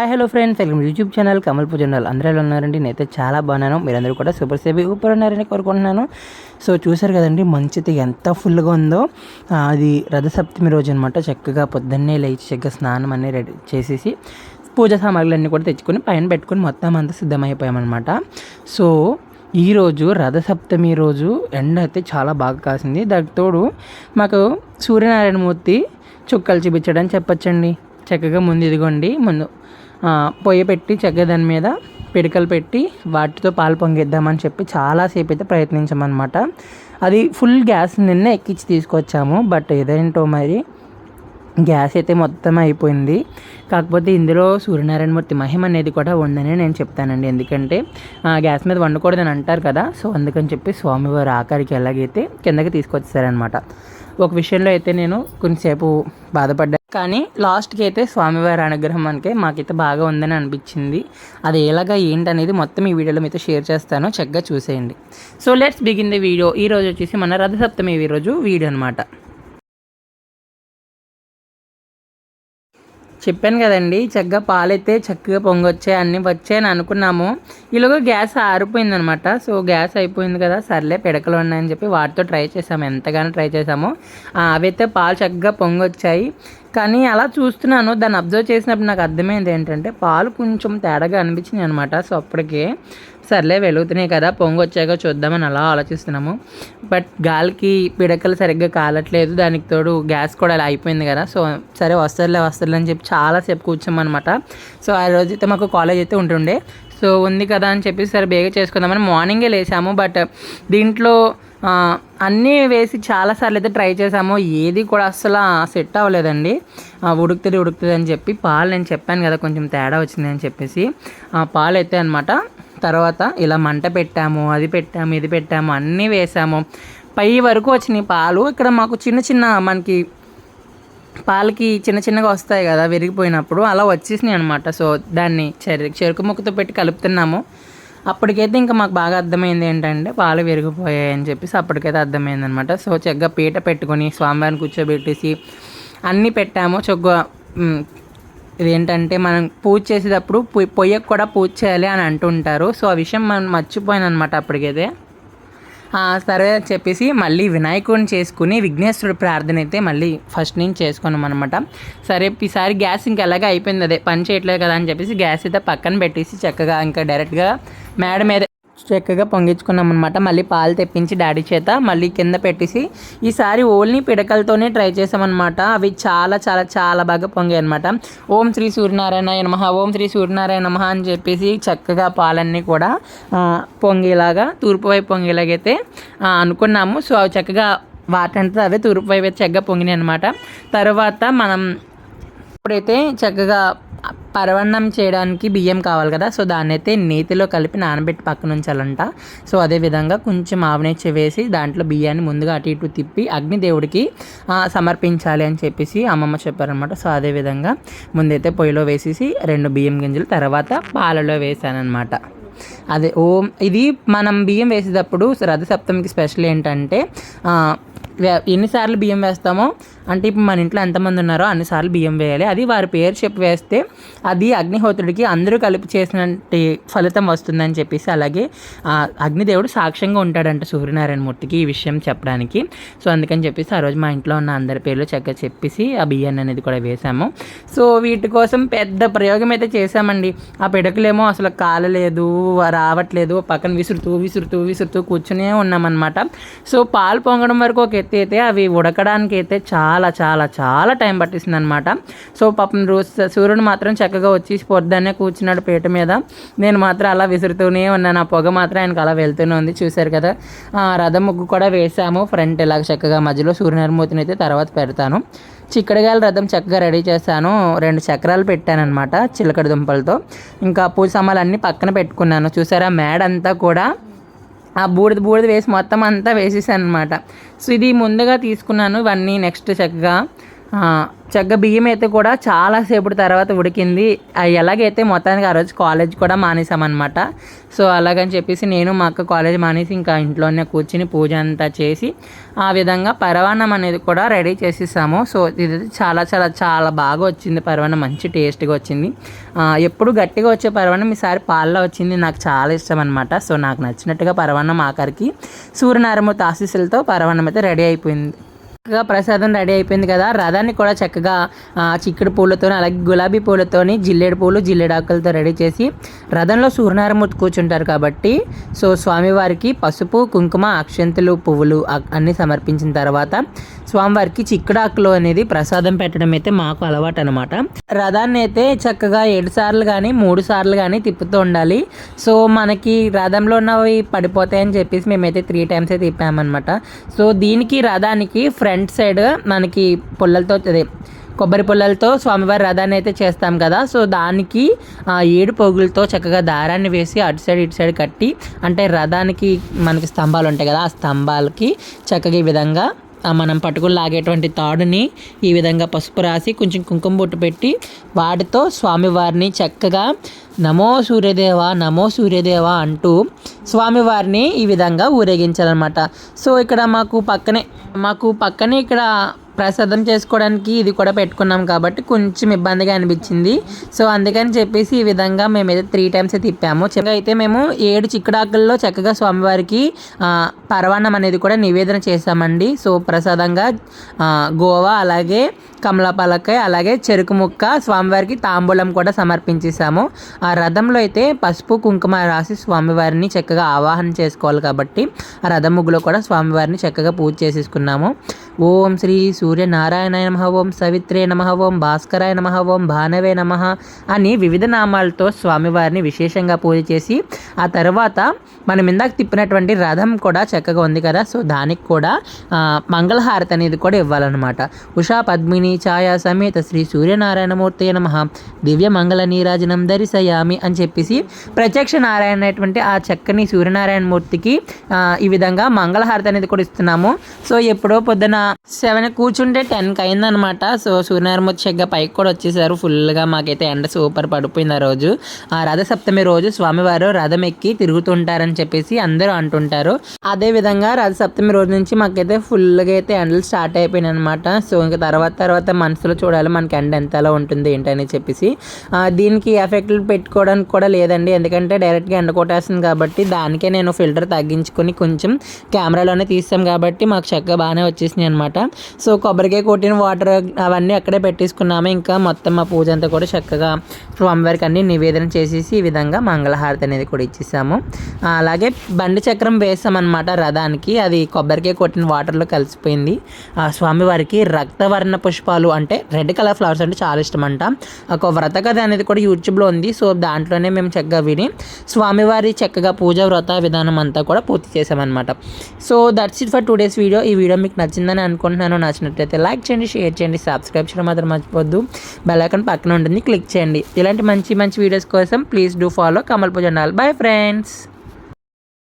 Hi hello friends. Welcome YouTube channel. Kamal పూజనల్ అందరూ ఎలా ఉన్నారండి? నేనైతే చాలా బాగున్నాను. మీరందరూ కూడా సూపర్ సేఫ్ ఊపర్ ఉన్నారని కోరుకుంటున్నాను. సో చూసారు కదండి మంచిది ఎంత ఫుల్గా ఉందో. అది రథసప్తమి రోజు అనమాట చక్కగా పొద్దున్నే లేచి చక్కగా స్నానం అన్నీ రెడీ చేసేసి పూజ సామాగ్రులన్నీ కూడా తెచ్చుకొని పైన పెట్టుకొని మొత్తం అంతా సిద్ధమైపోయామన్నమాట. సో ఈరోజు రథసప్తమి రోజు ఎండ అయితే చాలా బాగా కాసింది. దానికి తోడు మాకు సూర్యనారాయణమూర్తి చుక్కలు చూపించడం చెప్పచ్చండి. చక్కగా ముందు ఇదిగోండి. ముందు పొయ్యి పెట్టి చక్కగా దాని మీద పిడకలు పెట్టి వాటితో పాలు పొంగిద్దామని చెప్పి చాలాసేపు అయితే ప్రయత్నించామన్నమాట. అది ఫుల్ గ్యాస్ నిన్న ఎక్కించి తీసుకొచ్చాము బట్ ఏదేంటో మరి గ్యాస్ అయితే మొత్తం అయిపోయింది. కాకపోతే ఇందులో సూర్యనారాయణమూర్తి మహిమ అనేది కూడా ఉందని నేను చెప్తానండి. ఎందుకంటే ఆ, గ్యాస్ మీద వండకూడదని అంటారు కదా సో అందుకని చెప్పి స్వామివారు ఆఖరికి ఎలాగైతే కిందకి తీసుకొచ్చారనమాట ఒక విషయంలో అయితే నేను కొంచెంసేపు బాధపడ్డాను కానీ లాస్ట్కి అయితే స్వామివారి అనుగ్రహం మనకి మాకైతే బాగా ఉందని అనిపించింది. అది ఎలాగా ఏంటనేది మొత్తం ఈ వీడియోలో మీతో షేర్ చేస్తాను. చక్కగా చూసేయండి. So let's begin the video. ఈ రోజు వచ్చేసి మన రథసప్తమి ఈ రోజు వీడియో అనమాట చెప్పాను కదండి చక్కగా పాలైతే చక్కగా పొంగొచ్చాయి అన్నీ వచ్చాయని అనుకున్నాము. ఈలోగా గ్యాస్ ఆరిపోయిందనమాట. సో గ్యాస్ అయిపోయింది కదా సర్లే పిడకలు ఉన్నాయని చెప్పి వాటితో ట్రై చేసాము ఎంతగానో ట్రై చేసాము. అవైతే పాలు చక్కగా పొంగొచ్చాయి. కానీ అలా చూస్తున్నాను దాన్ని అబ్జర్వ్ చేసినప్పుడు నాకు అర్థమైంది ఏంటంటే పాలు కొంచెం తేడాగా అనిపించింది అనమాట. సో అప్పటికే సర్లే వెలుగుతున్నాయి కదా పొంగు వచ్చాక చూద్దామని అలా ఆలోచిస్తున్నాము. బట్ గాలికి పిడకలు సరిగ్గా కాలట్లేదు దానికి తోడు గ్యాస్ కూడా అలా అయిపోయింది కదా. సో సరే వస్తారులే వస్తారులే అని చెప్పి చాలాసేపు కూర్చోమన్నమాట. సో ఆ రోజు అయితే మాకు కాలేజ్ అయితే ఉంటుండే. సో ఉంది కదా అని చెప్పి సరే బేగా చేసుకుందామని మార్నింగే లేసాము. బట్ దీంట్లో అన్నీ వేసి చాలాసార్లు అయితే ట్రై చేసాము. ఏది కూడా అస్సలు సెట్ అవ్వలేదండి. ఉడుకుతుంది ఉడుకుతుంది అని చెప్పి పాలు నేను చెప్పాను కదా కొంచెం తేడా వచ్చింది అని చెప్పేసి. ఆ పాలు అయితే అనమాట తర్వాత ఇలా మంట పెట్టాము అది పెట్టాము ఇది పెట్టాము అన్నీ వేసాము. పై వరకు వచ్చినాయి పాలు. ఇక్కడ మాకు చిన్న చిన్న మనకి పాలకి చిన్న చిన్నగా వస్తాయి కదా విరిగిపోయినప్పుడు అలా వచ్చేసినాయి అనమాట సో దాన్ని చెరు చెరుకు ముక్కతో పెట్టి కలుపుతున్నాము. అప్పటికైతే ఇంకా మాకు బాగా అర్థమైంది ఏంటంటే పాలు విరిగిపోయాయి అని చెప్పేసి అప్పటికైతే అర్థమైంది అనమాట సో చక్కగా పీట పెట్టుకొని స్వామివారిని కూర్చోబెట్టేసి అన్నీ పెట్టాము. చక్కగా ఇదేంటంటే మనం పూజ చేసేటప్పుడు పొయ్యి పొయ్యకు కూడా పూజ చేయాలి అని అంటుంటారు. సో ఆ విషయం మనం మర్చిపోయాను అనమాట అప్పటికైతే సరే అని చెప్పేసి మళ్ళీ వినాయకుడిని చేసుకుని విఘ్నేశ్వరుడు ప్రార్థన అయితే మళ్ళీ ఫస్ట్ నుంచి చేసుకున్నాం అనమాట సరే ఈసారి గ్యాస్ ఇంకా ఎలాగ అయిపోయింది అదే పని చేయట్లేదు కదా అని చెప్పేసి గ్యాస్ అయితే పక్కన పెట్టేసి చక్కగా ఇంకా డైరెక్ట్గా మేడ మీద చక్కగా పొంగించుకున్నాం అనమాట మళ్ళీ పాలు తెప్పించి డాడీ చేత మళ్ళీ కింద పెట్టేసి ఈసారి ఓన్లీ పిడకలతోనే ట్రై చేసామన్నమాట. అవి చాలా చాలా చాలా బాగా పొంగాయి అనమాట ఓం శ్రీ సూర్యనారాయణ నమః ఓం శ్రీ సూర్యనారాయణ నమః అని చెప్పేసి చక్కగా పాలన్నీ కూడా పొంగేలాగా తూర్పు వైపు పొంగేలాగైతే అనుకున్నాము. సో అవి చక్కగా వాటంతా అవే తూర్పు వైపు అయితే చక్కగా పొంగినాయి అనమాట తర్వాత మనం ఇప్పుడైతే చక్కగా పరవన్నం చేయడానికి బియ్యం కావాలి కదా సో దాన్ని అయితే నేతిలో కలిపి నానబెట్టి పక్కన ఉంచాలంట. సో అదే విధంగా కొంచెం ఆవనేచ్చి వేసి దాంట్లో బియ్యాన్ని ముందుగా అటు ఇటు తిప్పి అగ్నిదేవుడికి సమర్పించాలి అని చెప్పేసి అమ్మమ్మ చెప్పారనమాట సో అదే విధంగా ముందైతే పొయ్యిలో వేసేసి రెండు బియ్యం గింజలు తర్వాత పాలలో వేసానమాట అదే ఓం ఇది మనం బియ్యం వేసేటప్పుడు రథసప్తమికి స్పెషల్ ఏంటంటే ఎన్నిసార్లు బియ్యం వేస్తామో అంటే ఇప్పుడు మన ఇంట్లో ఎంతమంది ఉన్నారో అన్నిసార్లు బియ్యం వేయాలి. అది వారి పేరు చెప్పి వేస్తే అది అగ్నిహోత్రుడికి అందరూ కలిపి చేసిన ఫలితం వస్తుందని చెప్పేసి అలాగే అగ్నిదేవుడు సాక్ష్యంగా ఉంటాడంట సూర్యనారాయణ మూర్తికి ఈ విషయం చెప్పడానికి. సో అందుకని చెప్పేసి ఆ రోజు మా ఇంట్లో ఉన్న అందరి పేర్లు చక్కగా చెప్పేసి ఆ బియ్యాన్ని అనేది కూడా వేసాము సో వీటి కోసం పెద్ద ప్రయోగం అయితే చేసామండి ఆ పిడకలేమో అసలు కాలలేదు రావట్లేదు పక్కన విసురుతూ విసురుతూ విసురుతూ కూర్చునే ఉన్నామన్నమాట. సో పాలు పొంగడం వరకు ఒక ఎత్తి అయితే అవి ఉడకడానికి అయితే చాలా చాలా చాలా టైం పట్టిస్తుంది అనమాట సో పాపం రోజు సూర్యుడు మాత్రం చక్కగా వచ్చి పొద్దున్నే కూర్చున్నాడు పీట మీద. నేను మాత్రం అలా విసురుతూనే ఉన్నాను. ఆ పొగ మాత్రం ఆయనకు అలా వెళ్తూనే ఉంది. చూశారు కదా? ఆ రథం ముగ్గు కూడా వేసాము. ఫ్రంట్ ఇలాగ చక్కగా మధ్యలో సూర్యనిర్మూర్తిని అయితే తర్వాత పెడతాను. చిక్కడగాయల రథం చక్కగా రెడీ చేశాను. రెండు చక్రాలు పెట్టానమాట చిలకడ దుంపలతో. ఇంకా పూజ సామాన్లు అన్నీ పక్కన పెట్టుకున్నాను. చూసారా? మేడంతా కూడా ఆ బూడిద బూడిద వేసి మొత్తం అంతా వేసేసాను అనమాట సో ఇది ముందుగా తీసుకున్నాను ఇవన్నీ నెక్స్ట్ చక్కగా. చెగ్గ బియ్యం అయితే కూడా చాలాసేపటి తర్వాత ఉడికింది. ఎలాగైతే మొత్తానికి ఆ రోజు కాలేజ్ కూడా మానేసామన్నమాట. సో అలాగని చెప్పేసి నేను మా అక్క కాలేజ్ మానేసి ఇంకా ఇంట్లోనే కూర్చుని పూజ అంతా చేసి ఆ విధంగా పరవాన్నం అనేది కూడా రెడీ చేసేసాము. సో ఇది చాలా చాలా చాలా బాగా వచ్చింది పరవాన్నం. మంచి టేస్ట్గా వచ్చింది. ఎప్పుడు గట్టిగా వచ్చే పరవాన్నం ఈసారి పాల్లో వచ్చింది నాకు చాలా ఇష్టం అనమాట సో నాకు నచ్చినట్టుగా పరవాన్నం ఆఖరికి సూర్యనారాయణ ఆశీస్సులతో పరవాన్నం అయితే రెడీ అయిపోయింది. చక్కగా ప్రసాదం రెడీ అయిపోయింది కదా. రథాన్ని కూడా చక్కగా చిక్కుడు పూలతో అలాగే గులాబీ పూలతోని జిల్లేడు పూలు జిల్లేడు ఆకులతో రెడీ చేసి రథంలో సూర్యనారాయణమూర్తి కూర్చుంటారు కాబట్టి సో స్వామివారికి పసుపు కుంకుమ అక్షంతులు పువ్వులు అన్నీ సమర్పించిన తర్వాత స్వామివారికి చిక్కుడాకులు అనేది ప్రసాదం పెట్టడం అయితే మాకు అలవాటు అనమాట రథాన్ని అయితే చక్కగా ఏడు సార్లు కానీ మూడు సార్లు కానీ తిప్పుతూ ఉండాలి. సో మనకి రథంలో ఉన్నవి పడిపోతాయని చెప్పేసి మేమైతే త్రీ టైమ్స్ అయితే తిప్పామన్నమాట. సో దీనికి రథానికి ఫ్రంట్ సైడ్ మనకి పుల్లలతో అదే కొబ్బరి పుల్లలతో స్వామివారి రథాన్ని అయితే చేస్తాం కదా. సో దానికి ఆ, ఏడు పొగులతో చక్కగా దారాన్ని వేసి అటు సైడ్ ఇటు సైడ్ కట్టి అంటే రథానికి మనకి స్తంభాలు ఉంటాయి కదా ఆ స్తంభాలకి చక్కగా ఈ విధంగా మనం పట్టుకుని లాగేటువంటి తాడుని ఈ విధంగా పసుపు రాసి కొంచెం కుంకుమ బొట్టు పెట్టి వాటితో స్వామివారిని చక్కగా నమో సూర్యదేవ నమో సూర్యదేవ అంటూ స్వామివారిని ఈ విధంగా ఊరేగించాలన్నమాట. సో ఇక్కడ మాకు పక్కనే మాకు పక్కనే ఇక్కడ ప్రసాదం చేసుకోవడానికి ఇది కూడా పెట్టుకున్నాం కాబట్టి కొంచెం ఇబ్బందిగా అనిపించింది. సో అందుకని చెప్పేసి ఈ విధంగా మేమైతే త్రీ టైమ్స్ తిప్పాము. చక్కగా అయితే మేము ఏడు చిక్కుడాకుల్లో చక్కగా స్వామివారికి పరవాన్నం అనేది కూడా నివేదన చేశామండి. సో ప్రసాదంగా గోవా అలాగే కమలాపలకాయ అలాగే చెరుకు ముక్క స్వామివారికి తాంబూలం కూడా సమర్పించేసాము ఆ రథంలో అయితే పసుపు కుంకుమ రాసి స్వామివారిని చక్కగా ఆవాహన చేసుకోవాలి కాబట్టి ఆ రథం ముగ్గులో కూడా స్వామివారిని చక్కగా పూజ చేసేసుకున్నాము. ఓం శ్రీ సూర్యనారాయణాయ నమ ఓం సవిత్రే నమ ఓం భాస్కరాయ నమ ఓం భానవే నమ అని వివిధ నామాలతో స్వామివారిని విశేషంగా పూజ చేసి ఆ తర్వాత మనం ఇందాక తిప్పినటువంటి రథం కూడా చక్కగా ఉంది కదా. సో దానికి కూడా మంగళహారతి అనేది కూడా ఇవ్వాలన్నమాట. ఉషా పద్మిని ఛాయా సమేత శ్రీ సూర్యనారాయణమూర్తయ నమ. దివ్య మంగళ నీరాజనం ధరిసయామి అని చెప్పేసి ప్రత్యక్ష నారాయణ అనేటువంటి ఆ చక్కని సూర్యనారాయణ మూర్తికి ఈ విధంగా మంగళహారతి అనేది కూడా ఇస్తున్నాము. సో ఎప్పుడో పొద్దున సెవెన్ కూర్చుంటే టెన్కి అయిందనమాట సో సూర్యనారాయణమూర్తి చక్కగా పైకి కూడా వచ్చేసారు. ఫుల్గా మాకైతే ఎండ సూపర్ పడిపోయింది ఆ రోజు. ఆ రథ సప్తమి రోజు స్వామివారు రథం ఎక్కి తిరుగుతుంటారని చెప్పేసి అందరూ అంటుంటారు. అదే విధంగా రథ సప్తమి రోజు నుంచి మాకైతే ఫుల్గా అయితే ఎండలు స్టార్ట్ అయిపోయినాయి అనమాట సో ఇంకా తర్వాత తర్వాత మనసులో చూడాలి మనకి ఎండ ఎంతలా ఉంటుంది ఏంటని చెప్పేసి. దీనికి ఎఫెక్ట్లు పెట్టుకోవడానికి కూడా లేదండి. ఎందుకంటే డైరెక్ట్గా ఎండ కొట్టేస్తుంది కాబట్టి దానికే నేను ఫిల్టర్ తగ్గించుకొని కొంచెం కెమెరాలోనే తీస్తాం కాబట్టి మాకు చక్కగా బాగానే వచ్చేసినాయి అనమాట సో కొబ్బరికాయ కొట్టిన వాటర్ అవన్నీ అక్కడే పెట్టేసుకున్నాము. ఇంకా మొత్తం మా పూజ అంతా కూడా చక్కగా స్వామివారికి అన్ని నివేదన చేసేసి ఈ విధంగా మంగళహారతి అనేది కూడా ఇచ్చేసాము. అలాగే బండి చక్రం వేసామన్నమాట రథానికి. అది కొబ్బరికాయ కొట్టిన వాటర్లో కలిసిపోయింది. ఆ స్వామివారికి రక్తవర్ణ పుష్పాలు అంటే రెడ్ కలర్ ఫ్లవర్స్ అంటే చాలా ఇష్టం అంట ఒక వ్రత కథ అనేది కూడా యూట్యూబ్లో ఉంది. సో దాంట్లోనే మేము చక్కగా విని స్వామివారి చక్కగా పూజ వ్రత విధానం అంతా కూడా పూర్తి చేసామన్నమాట. So that's it for today's video ఈ వీడియో మీకు నచ్చిందని అనుకుంటున్నాను. నచ్చినట్లయితే లైక్ చేయండి షేర్ చేయండి సబ్స్క్రైబ్ చేయడం మాత్రం మర్చిపోద్దు. బెల్ పక్కన ఉంటుంది. క్లిక్ చేయండి. ఇలాంటి మంచి మంచి వీడియోస్ కోసం please do follow Kamal Pooja bye friends